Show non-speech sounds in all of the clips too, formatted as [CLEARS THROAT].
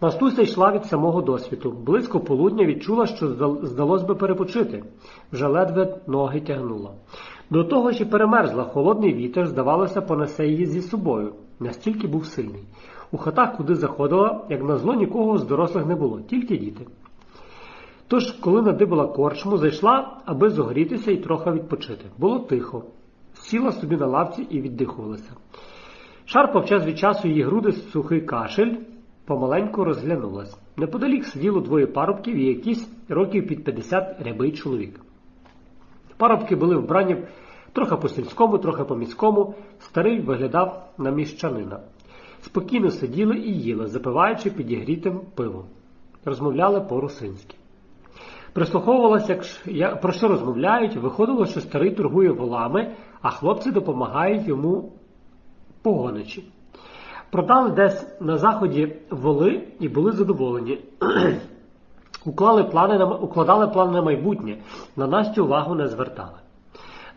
Настуся йшла від самого досвіду. Близько полудня відчула, що здал- здалось би перепочити. Вже ледве ноги тягнула. До того ж і перемерзла, холодний вітер, здавалося, понесе її зі собою. Настільки був сильний. У хатах, куди заходила, як назло, нікого з дорослих не було, тільки діти. Тож, коли надибала корчму, зайшла, аби зогрітися і трохи відпочити. Було тихо. Сіла собі на лавці і віддихувалася. Шарпав час від часу її груди сухий кашель, помаленьку розглянулась. Неподалік сиділо двоє парубків і якийсь років під 50 рябий чоловік. Парубки були вбрані трохи по сільському, трохи по міському. Старий виглядав на міщанина. Спокійно сиділи і їли, запиваючи підігрітим пивом. Розмовляли по-русинськи. Прислуховувалася, про що розмовляють, виходило, що старий торгує волами, а хлопці допомагають йому погоничі. Продали десь на заході воли і були задоволені. [CLEARS THROAT] Уклали плани на, укладали плани на майбутнє, на Настю увагу не звертали.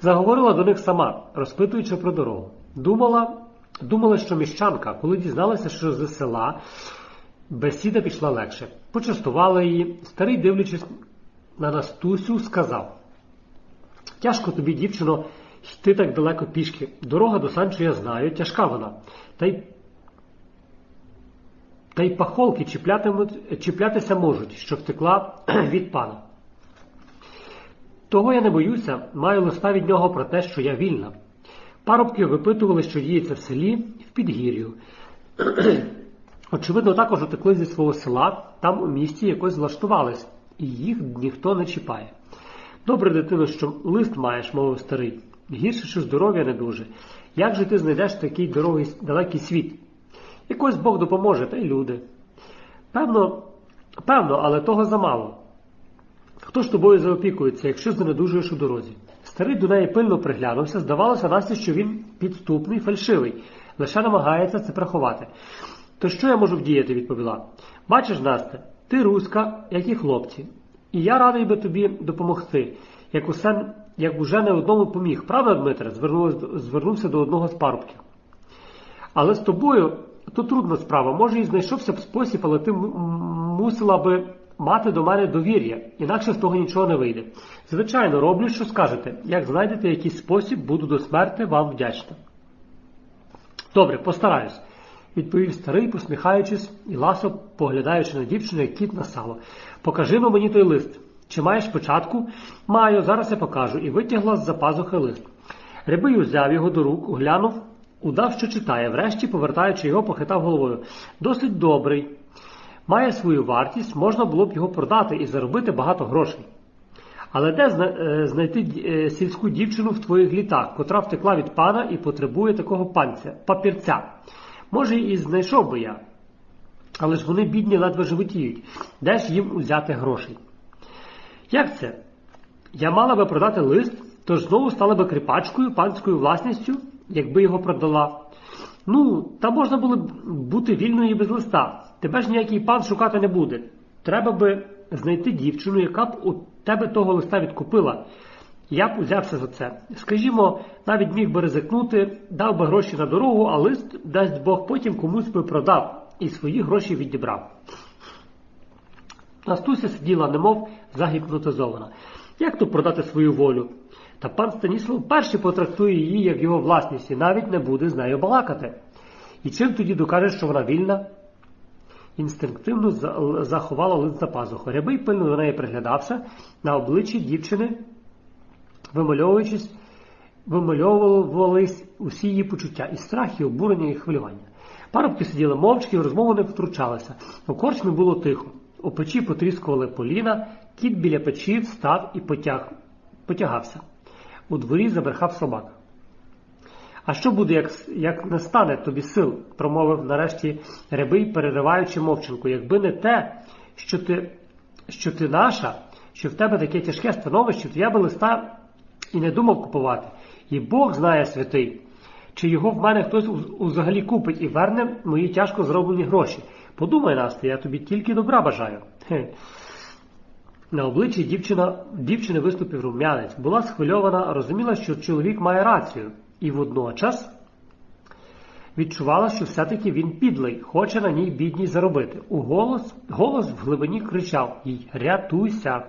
Заговорила до них сама, розпитуючи про дорогу. Думала, думала, що міщанка, коли дізналася, що з села, бесіда пішла легше. Почастувала її, старий, дивлячись на Настусю, сказав: Тяжко тобі, дівчино, йти так далеко пішки. Дорога до Санчо я знаю, тяжка вона. Та й та й пахолки чіплятися можуть, що втекла [CLEARS THROAT] від пана. Того я не боюся, маю листа від нього про те, що я вільна. Парубки випитували, що діється в селі в підгір'ю. [CLEARS THROAT] Очевидно, також утекли зі свого села, там у місті якось влаштувались, і їх ніхто не чіпає. Добре, дитино, що лист маєш, мовив старий. Гірше, що здоров'я не дуже. Як же ти знайдеш такий дорогий, далекий світ? Якось Бог допоможе, та й люди. Певно, певно, але того замало. Хто ж тобою заопікується, якщо занедужуєш у дорозі? Старий до неї пильно приглянувся, здавалося Насті, що він підступний, фальшивий, лише намагається це приховати. То що я можу вдіяти, відповіла. Бачиш, Настя, ти руська, як і хлопці, і я радий би тобі допомогти, як усе, як уже не одному поміг. Правда, Дмитре? Звернувся до одного з парубків. Але з тобою то трудна справа. Може, і знайшовся б спосіб, але ти мусила би мати до мене довір'я, інакше з того нічого не вийде. Звичайно, роблю, що скажете. Як знайдете якийсь спосіб, буду до смерти вам вдячна. Добре, постараюсь, відповів старий, посміхаючись і ласо поглядаючи на дівчину, як кіт на сало. Покажи но мені той лист. Чи маєш початку? Маю, зараз я покажу, і витягла з-за пазухи лист. Рябий узяв його до рук, оглянув, удав, що читає, врешті, повертаючи його, похитав головою. Досить добрий. Має свою вартість, можна було б його продати і заробити багато грошей. Але де е, знайти е, сільську дівчину в твоїх літах, котра втекла від пана і потребує такого панця, папірця? Може, і знайшов би я. Але ж вони бідні ледве животіють. Де ж їм узяти грошей? Як це? Я мала би продати лист, тож знову стала би кріпачкою, панською власністю, якби його продала. Ну, та можна було б бути вільною і без листа. Тебе ж ніякий пан шукати не буде. Треба би знайти дівчину, яка б у тебе того листа відкупила. Я б узявся за це. Скажімо, навіть міг би ризикнути, дав би гроші на дорогу, а лист, дасть Бог, потім комусь би продав і свої гроші відібрав. Настуся сиділа, немов загіпнотизована. Як то продати свою волю? Та пан Станіслав перший потрактує її як його власність і навіть не буде з нею балакати. І чим тоді докаже, що вона вільна? Інстинктивно заховала лист за пазуху. Рябий пильно до неї приглядався на обличчі дівчини, вимальовуючись, вимальовувались усі її почуття і страх, і обурення, і хвилювання. Парубки сиділи мовчки, в розмову не втручалися. У корчмі було тихо. У печі потріскували поліна, кіт біля печі встав і потяг, потягався. У дворі забрехав собака. А що буде, як, як не стане тобі сил, промовив нарешті Рябий, перериваючи мовчанку, якби не те, що ти, що ти наша, що в тебе таке тяжке становище, то я би листа і не думав купувати. І Бог знає святий, чи його в мене хтось уз- взагалі купить і верне мої тяжко зроблені гроші. Подумай, Настя, я тобі тільки добра бажаю. На обличчі дівчина, дівчини виступив рум'янець. Була схвильована, розуміла, що чоловік має рацію. І водночас Відчувала, що все-таки він підлий, хоче на ній бідній заробити. У голос, голос в глибині кричав їй Рятуйся.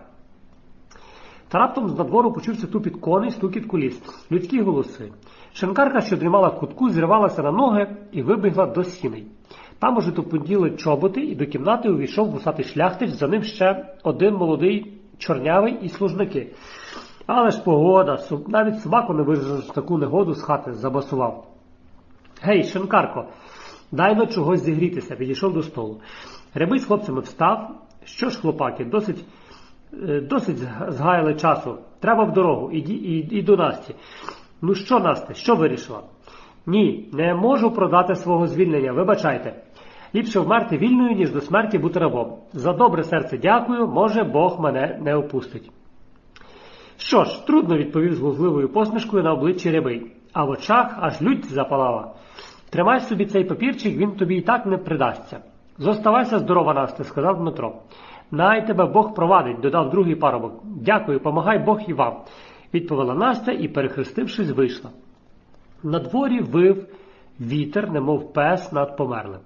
Та раптом з надвору почувся тупіт коней, стукіт коліс, людські голоси. Шинкарка, що дрімала в кутку, зірвалася на ноги і вибігла до сіней. Там уже тупотіли чоботи, і до кімнати увійшов вусатий шляхтич, за ним ще один молодий чорнявий і служники. Але ж погода, навіть собаку не вижив таку негоду з хати забасував. Гей, шинкарко, дай но чогось зігрітися, підійшов до столу. Рябий з хлопцями встав. Що ж, хлопаки, досить, е, досить згаяли часу. Треба в дорогу, іді, і, і до Насті. Ну що, Насте, що вирішила? Ні, не можу продати свого звільнення, вибачайте. Ліпше вмерти вільною, ніж до смерті бути рабом. За добре серце дякую, може Бог мене не опустить. Що ж, трудно відповів з глузливою посмішкою на обличчі рябий, а в очах аж лють запалала. Тримай собі цей папірчик, він тобі і так не придасться. Зоставайся здорова, Насте, сказав Дмитро. Най тебе Бог провадить, додав другий парубок. Дякую, помагай Бог і вам, відповіла Настя і, перехрестившись, вийшла. На дворі вив вітер, немов пес над померлим.